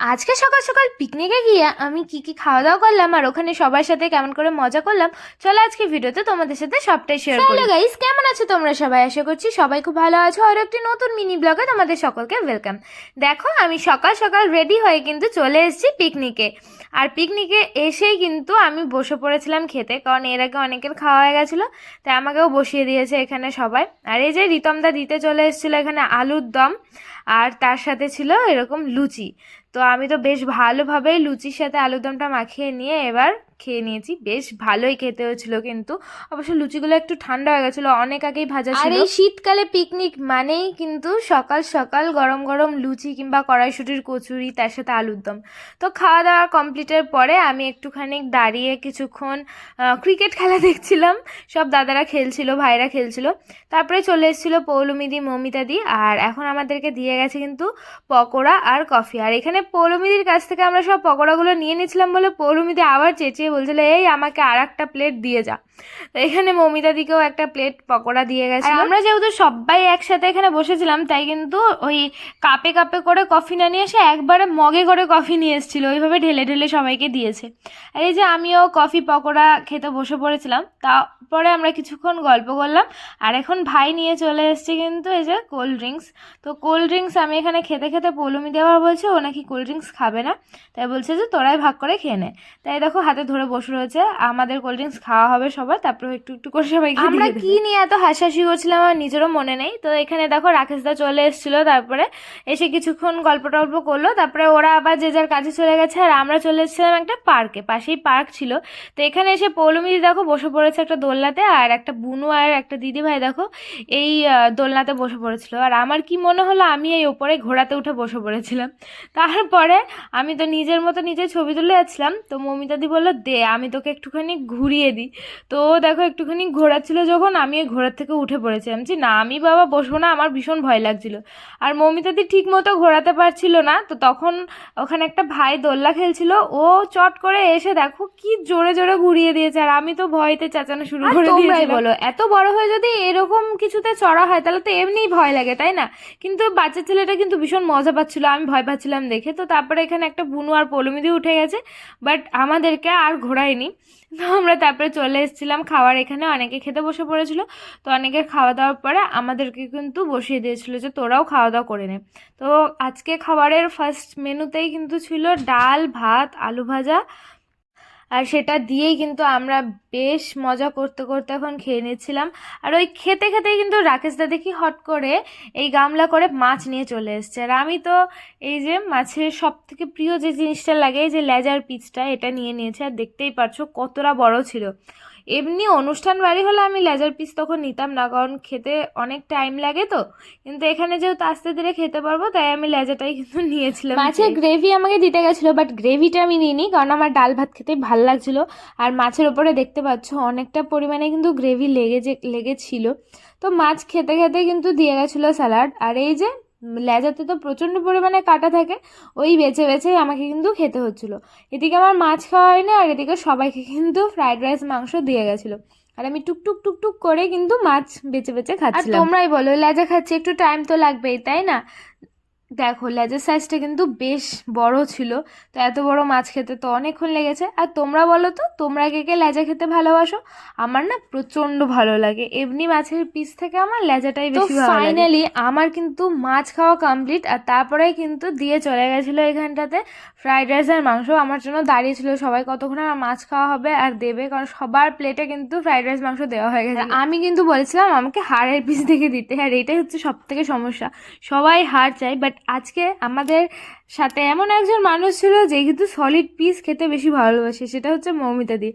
আজকে সকাল সকাল পিকনিকে গিয়ে আমি কি কি খাওয়া দাওয়া করলাম আর ওখানে সবার সাথে কেমন করে মজা করলাম চলো আজকে ভিডিওতে তোমাদের সাথে সবটাই শেয়ার করি। গাইস কেমন আছো তোমরা সবাই? আশা করছি সবাই খুব ভালো আছো আর একটি নতুন মিনি ব্লগে তোমাদের সকলকে ওয়েলকাম দেখো আমি সকাল সকাল রেডি হয়ে কিন্তু চলে এসেছি পিকনিকে আর পিকনিকে এসেই কিন্তু আমি বসে পড়েছিলাম খেতে কারণ এর আগে অনেকের খাওয়া হয়ে গেছিল তাই আমাকেও বসিয়ে দিয়েছে এখানে সবাই। আর এই যে রিতমদা দিতে চলে এসেছিল এখানে আলুর দম আর তার সাথে ছিল এরকম লুচি। তো আমি তো বেশ ভালোভাবেই লুচির সাথে আলুরদমটা মাখিয়ে নিয়ে এবার খেয়ে নিয়েছি। বেশ ভালোই খেতে হয়েছিল কিন্তু। অবশ্য লুচিগুলো একটু ঠান্ডা হয়ে গেছিল অনেক আগেই ভাজা ছিল। আর এই শীতকালে পিকনিক মানেই কিন্তু সকাল সকাল গরম গরম লুচি কিংবা কড়াইশুটির কচুরি তার সাথে আলুর দম তো খাওয়া দাওয়া কমপ্লিটের পরে আমি একটুখানি দাঁড়িয়ে কিছুক্ষণ ক্রিকেট খেলা দেখছিলাম। সব দাদারা খেলছিল ভাইরা খেলছিল। তারপরে চলে এসেছিল পৌলমিদি মমিতাদি আর এখন আমাদেরকে দিয়ে গেছে কিন্তু পকোড়া আর কফি আর এখানে পৌলমিদির কাছ থেকে আমরা সব পকোড়াগুলো নিয়ে নিয়েছিলাম বলে পৌলমিদি আবার চেঁচিয়ে বলছিল, এই আমাকে আর একটা প্লেট দিয়ে যা। এখানে মমিতাদিকেও একটা প্লেট পকোড়া দিয়ে গেছে আমরা যেহেতু সবাই একসাথে এখানে বসেছিলাম তাই কিন্তু ওই কাপে কাপে করে কফি না নিয়ে এসে একবারে মগে করে কফি নিয়ে এসেছিল। ওইভাবে ঢেলে ঢেলে সবাইকে দিয়েছে। আর এই যে আমিও কফি পকোড়া খেতে বসে পড়েছিলাম তারপরে আমরা কিছুক্ষণ গল্প করলাম। আর এখন ভাই নিয়ে চলে এসছে কিন্তু এই যে কোল্ড ড্রিঙ্কস তো কোল্ড ড্রিঙ্কস আমি এখানে খেতে খেতে পৌলমি দেওয়ার বলছে ও নাকি কোল্ড ড্রিঙ্কস খাবে না। তাই বলছে যে তোরাই ভাগ করে খেয়ে নে। তাই দেখো হাতে ধরে বসে রয়েছে আমাদের কোল্ড ড্রিঙ্কস খাওয়া হবে সবার তারপরে একটু একটু করে সবাই আমরা কি নিয়ে এত হাসাহাসি করছিলাম আমার নিজেরও মনে নেই। তো এখানে দেখো রাকেশদা চলে এসেছিল তারপরে এসে কিছুক্ষণ গল্প টল্প করল তারপরে ওরা আবার যে যার কাছে চলে গেছে আর আমরা চলে এসেছিলাম একটা পার্কে পাশেই পার্ক ছিল। তো এখানে এসে পৌলমিদি দেখো বসে পড়েছে একটা দোলনাতে আর একটা বুনু আর একটা দিদি ভাই দেখো এই দোলনাতে বসে পড়েছিল। আর আমার কি মনে হলো আমি এই ওপরে ঘোড়াতে উঠে বসে পড়েছিলাম। তারপরে আমি তো নিজের মতো নিজে ছবি তুলে যাচ্ছিলাম তো মমিতাদি বলল দে আমি তোকে একটুখানি ঘুরিয়ে দিই। তো ও দেখো একটুখানি ঘোরাচ্ছিল যখন আমি ওই ঘোড়ার থেকে উঠে পড়েছিলাম যে না আমি বাবা বসবো না আমার ভীষণ ভয় লাগছিল। আর মমিতাদি ঠিক মতো ঘোরাতে পারছিল না। তো তখন ওখানে একটা ভাই দোল্লা খেলছিল ও চট করে এসে দেখো কি জোরে জোরে ঘুরিয়ে দিয়েছে। আর আমি তো ভয়তে চেঁচানো শুরু করে দিয়েছি বলো। এত বড় হয়ে যদি এরকম কিছুতে চড়া হয় তাহলে তো এমনিই ভয় লাগে তাই না? কিন্তু বাচ্চা ছেলেটা কিন্তু ভীষণ মজা পাচ্ছিল আমি ভয় পাচ্ছিলাম দেখে। তো তারপরে এখানে একটা বুনু আর পলমিদি উঠে গেছে বাট আমাদেরকে আর ঘোরায়নি। তো আমরা তারপরে চলে এসেছিলাম খাওয়ার। এখানে অনেকে খেতে বসে পড়েছিল। তো অনেকে খাওয়া দাওয়ার পরে আমাদেরকে কিন্তু বসিয়ে দিয়েছিল যে তোরাও খাওয়া দাওয়া করে নে। তো আজকে খাবারের ফার্স্ট মেনুতেই কিন্তু ছিল ডাল, ভাত, আলু ভাজা। আর সেটা দিয়েই কিন্তু আমরা বেশ মজা করতে করতে এখন খেয়ে নিচ্ছিলাম। আর ওই খেতে খেতেই কিন্তু রাকেশ দা দেখি হট করে এই গামলা করে মাছ নিয়ে চলে এসছে। আর আমি তো এই যে মাছের সব থেকে প্রিয় যে জিনিসটা লাগে যে লেজার পিচটা, এটা নিয়ে নিয়েছে। আর দেখতেই পারছ কতটা বড় ছিল। এমনি অনুষ্ঠান বাড়ি হলে আমি লেজার পিস তখন নিতাম না কারণ খেতে অনেক টাইম লাগে তো। কিন্তু এখানে যেহেতু আস্তে ধীরে খেতে পারব তাই আমি লেজাটাই কিন্তু নিয়েছিলাম মাছের গ্রেভি আমাকে দিতে গেছিল বাট গ্রেভিটা আমি নিইনি কারণ আমার ডাল ভাত খেতে ভালো লাগছিল। আর মাছের ওপরে দেখতে পাচ্ছ অনেকটা পরিমাণে কিন্তু গ্রেভি লেগে যে লেগেছিল। তো মাছ খেতে খেতে কিন্তু দিয়ে গেছিল স্যালাড আর এই যে লেজাতে তো প্রচণ্ড পরিমাণে কাটা থাকে ওই বেছে বেছে আমাকে কিন্তু খেতে হচ্ছিল। এদিকে আমার মাছ খাওয়া হয়নি আর এদিকে সবাইকে কিন্তু ফ্রাইড রাইস মাংস দিয়ে গেছিল। আর আমি টুকটুক টুকটুক করে কিন্তু মাছ বেছে বেছে খাচ্ছি তোমরাই বলো লেজা খাচ্ছি একটু টাইম তো লাগবেই তাই না? দেখো লেজের সাইজটা কিন্তু বেশ বড় ছিল তো এত বড় মাছ খেতে তো অনেকক্ষণ লেগেছে। আর তোমরা বলো তো তোমরা কে কে লেজা খেতে ভালোবাসো? আমার না প্রচণ্ড ভালো লাগে। এমনি মাছের পিস থেকে আমার লেজাটাই বেশি ভালো ফাইনালি আমার কিন্তু মাছ খাওয়া কমপ্লিট আর তারপরে কিন্তু দিয়ে চলে গেছিল এখানটাতে ফ্রাইড রাইস আর মাংস। আমার জন্য দাঁড়িয়েছিল সবাই কতক্ষণ আর মাছ খাওয়া হবে আর দেবে কারণ সবার প্লেটে কিন্তু ফ্রাইড রাইস মাংস দেওয়া হয়ে গেছে। আমি কিন্তু বলেছিলাম আমাকে হাড়ের পিস থেকে দিতে আর এটাই হচ্ছে সব থেকে সমস্যা। সবাই হাড় চাই বাট আজকে আমাদের সাথে এমন একজন মানুষ ছিল যে কিন্তু সলিড পিস খেতে বেশি ভালোবাসে, সেটা হচ্ছে মৌমিতাদি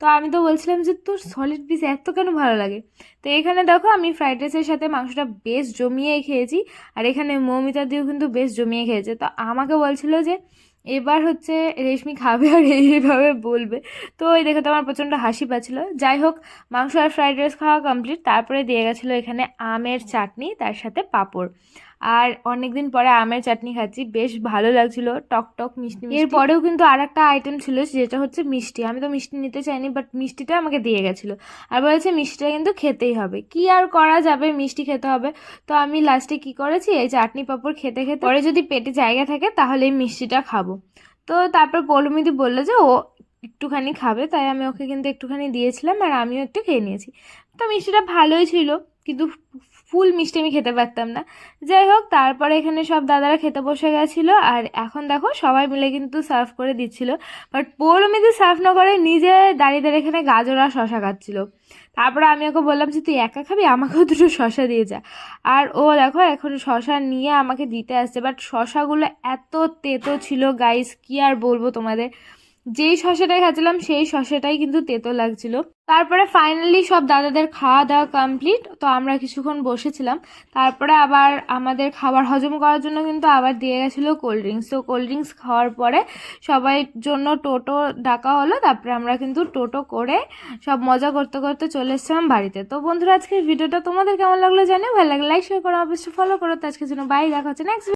তো আমি তো বলছিলাম যে, তোর সলিড পিস এত কেন ভালো লাগে? তো এখানে দেখো আমি ফ্রাইড রাইসের সাথে মাংসটা বেশ জমিয়ে খেয়েছি, আর এখানে মৌমিতা মৌমিতাদিও কিন্তু বেশ জমিয়ে খেয়েছে। তো আমাকে বলছিল যে, এবার হচ্ছে রেশমি খাবে আর এইভাবে বলবে। তো এই দেখে তো আমার প্রচণ্ড হাসি পাচ্ছিলো। যাই হোক, মাংস আর ফ্রাইড রাইস খাওয়া কমপ্লিট তারপরে দিয়ে গেছিল এখানে আমের চাটনি, তার সাথে পাঁপড়। আর অনেক দিন পরে আমের চাটনি খাচ্ছি, বেশ ভালো লাগছিল, টক টক, মিষ্টি এরপরেও কিন্তু আর একটা আইটেম ছিল, যেটা হচ্ছে মিষ্টি। আমি তো মিষ্টি নিতে চাইনি বাট মিষ্টিটা আমাকে দিয়ে গেছিল। আর বলেছে মিষ্টিটা কিন্তু খেতেই হবে। কি আর করা যাবে? মিষ্টি খেতে হবে। তো আমি লাস্টে কি করেছি? এই চাটনি পাঁপড় খেতে খেতে পরে যদি পেটে জায়গা থাকে, তাহলে এই মিষ্টিটা খাব। তো তারপর পৌলমিদি বলল যে, ও একটুখানি খাবে। তাই আমি ওকে কিন্তু একটুখানি দিয়েছিলাম আর আমিও একটু খেয়ে নিয়েছি। তো মিষ্টিটা ভালোই ছিল, কিন্তু ফুল মিষ্টি আমি খেতে পারতাম না। যাই হোক, তারপরে এখানে সব দাদারা খেতে বসে গেছিল। আর এখন দেখো, সবাই মিলে কিন্তু সার্ভ করে দিচ্ছিল। বাট পৌলমিদি সার্ভ না করে নিজে দাঁড়িয়ে দাঁড়িয়ে এখানে গাজর আর শশা খাচ্ছিল। তারপরে আমি ওকে বললাম যে, তুই একা খাবি? আমাকেও দুটো শশা দিয়ে যা। আর ও দেখো, এখন শশা নিয়ে আমাকে দিতে আসছে। বাট শশাগুলো এত তেতো ছিল গাইস কি আর বলব তোমাদের? যেই শশাটাই খাচ্ছিলাম, সেই শশাটাই কিন্তু তেতো লাগছিল। তারপরে ফাইনালি সব দাদাদের খাওয়া দাওয়া কমপ্লিট তো আমরা কিছুক্ষণ বসেছিলাম। তারপরে আবার আমাদের খাবার হজম করার জন্য কিন্তু আবার দিয়ে গেছিল কোল্ড ড্রিঙ্কস তো কোল্ড ড্রিঙ্কস খাওয়ার পরে সবাই জন্য টোটো ডাকা হলো, তারপরে আমরা কিন্তু টোটো করে সব মজা করতে করতে চলে এসেছিলাম বাড়িতে। তো বন্ধুরা, আজকের ভিডিওটা তোমাদের কেমন লাগল জানিও? ভালো লাগলে লাইক শেয়ার করো, অবশ্যই ফলো করো। তো আজকের জন্য বাই দেখা হচ্ছে নেক্সট